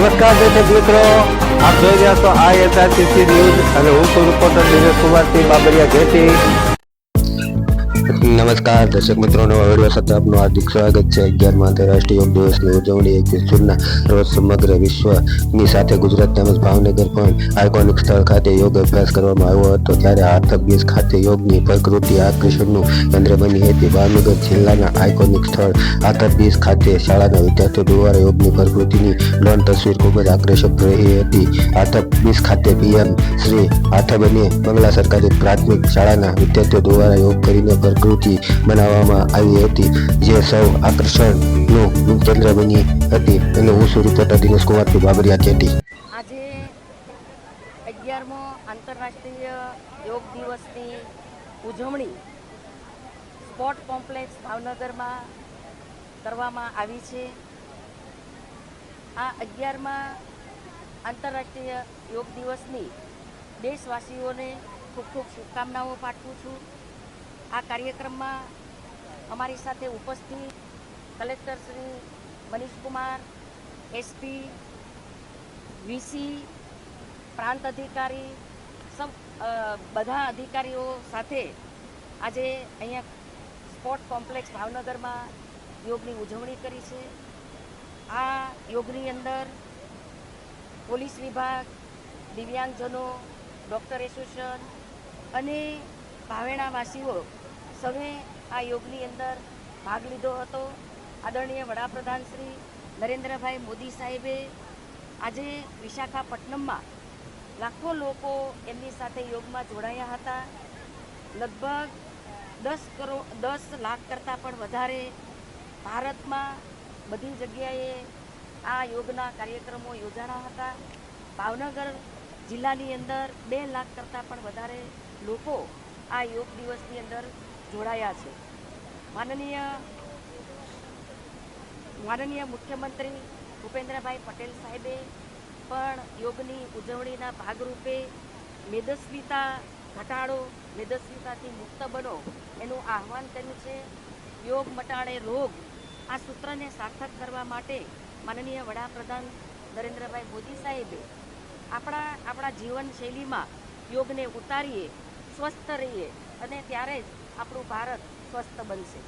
નમસ્કાર દર્શક મિત્રો, આપ જોઈ રહ્યા છો આ એસઆરસીસી ન્યૂઝ અને હું છું રિપોર્ટર દિનેશ કુમારસિંહ બાબરિયા જેટી નમસ્કાર, દર્શક મિત્રો, નવા વીડિયો સાથે આપનું હાર્દિક સ્વાગત છે. અગિયારમા આંતરરાષ્ટ્રીય યોગ દિવસની ઉજવણી એકવીસ જૂનના રોજ સમગ્ર વિશ્વની સાથે ગુજરાત તેમજ ભાવનગર પણ આઇકોનિક સ્થળ ખાતે યોગ અભ્યાસ કરવામાં આવ્યો હતો. ત્યારે હાથક બીજ ખાતે યોગની પ્રકૃતિ આકર્ષણનું કેન્દ્ર બની હતી. ભાવનગર જિલ્લાના આઇકોનિક સ્થળ હાથક બીજ ખાતે શાળાના વિદ્યાર્થીઓ દ્વારા યોગની પ્રકૃતિની લોન તસવીર ખૂબ જ આકર્ષક રહી હતી. હાથક બીજ ખાતે પીએમ શ્રી હાથબ અને બંગલા સરકારી પ્રાથમિક શાળાના વિદ્યાર્થીઓ દ્વારા યોગ કરીને પ્રકૃતિ બનાવવામાં આવી હતી. જે સૌ આકર્ષણનું કેન્દ્ર બની હતી. અને હું છું રિપોર્ટર દિનેશ કુમારથી બાબરિયા કેટી. આજે અગિયારમો આંતરરાષ્ટ્રીય યોગ દિવસની ઉજવણી સ્પોર્ટ કોમ્પ્લેક્સ ભાવનગરમાં કરવામાં આવી છે. આ અગિયારમાં આંતરરાષ્ટ્રીય યોગ દિવસની દેશવાસીઓને ખૂબ ખૂબ શુભકામનાઓ પાઠવું છું. આ કાર્યક્રમમાં અમારી સાથે ઉપસ્થિત collector Shri Manishkumar, SP, VC, પ્રાંત અધિકારી, સબ બધા અધિકારીઓ સાથે આજે અહીંયા સ્પોર્ટ કોમ્પ્લેક્સ ભાવનગરમાં યોગની ઉજવણી કરી છે. આ યોગની અંદર પોલીસ વિભાગ, દિવ્યાંગજનો, ડૉક્ટર એસોસિએશન અને ભાવેણાવાસીઓ સૌએ આ યોગની અંદર ભાગ લીધો હતો. આદરણીય વડાપ્રધાન શ્રી નરેન્દ્રભાઈ મોદી સાહેબે આજે વિશાખાપટ્ટનમમાં લાખો લોકો એમની સાથે યોગમાં જોડાયા હતા. લગભગ દસ કરોડ, દસ લાખ કરતાં પણ વધારે ભારતમાં બધી જગ્યાએ આ યોગના કાર્યક્રમો યોજાણા હતા. ભાવનગર જિલ્લાની અંદર બે લાખ કરતાં પણ વધારે લોકો આ યોગ દિવસની અંદર જોડાયા છે. માનનીય માનનીય મુખ્યમંત્રી ભૂપેન્દ્રભાઈ પટેલ સાહેબે પણ યોગની ઉજવણીના ભાગરૂપે મેદસ્વીતા ઘટાડો, મેદસ્વીતાથી મુક્ત બનો એનું આહવાન કર્યું છે. યોગ મટાડે રોગ, આ સૂત્રને સાર્થક કરવા માટે માનનીય વડાપ્રધાન નરેન્દ્રભાઈ મોદી સાહેબે આપણા આપણા જીવનશૈલીમાં યોગને ઉતારીએ, સ્વસ્થ રહીએ અને ત્યારે જ આપણું ભારત સ્વસ્થ બનશે.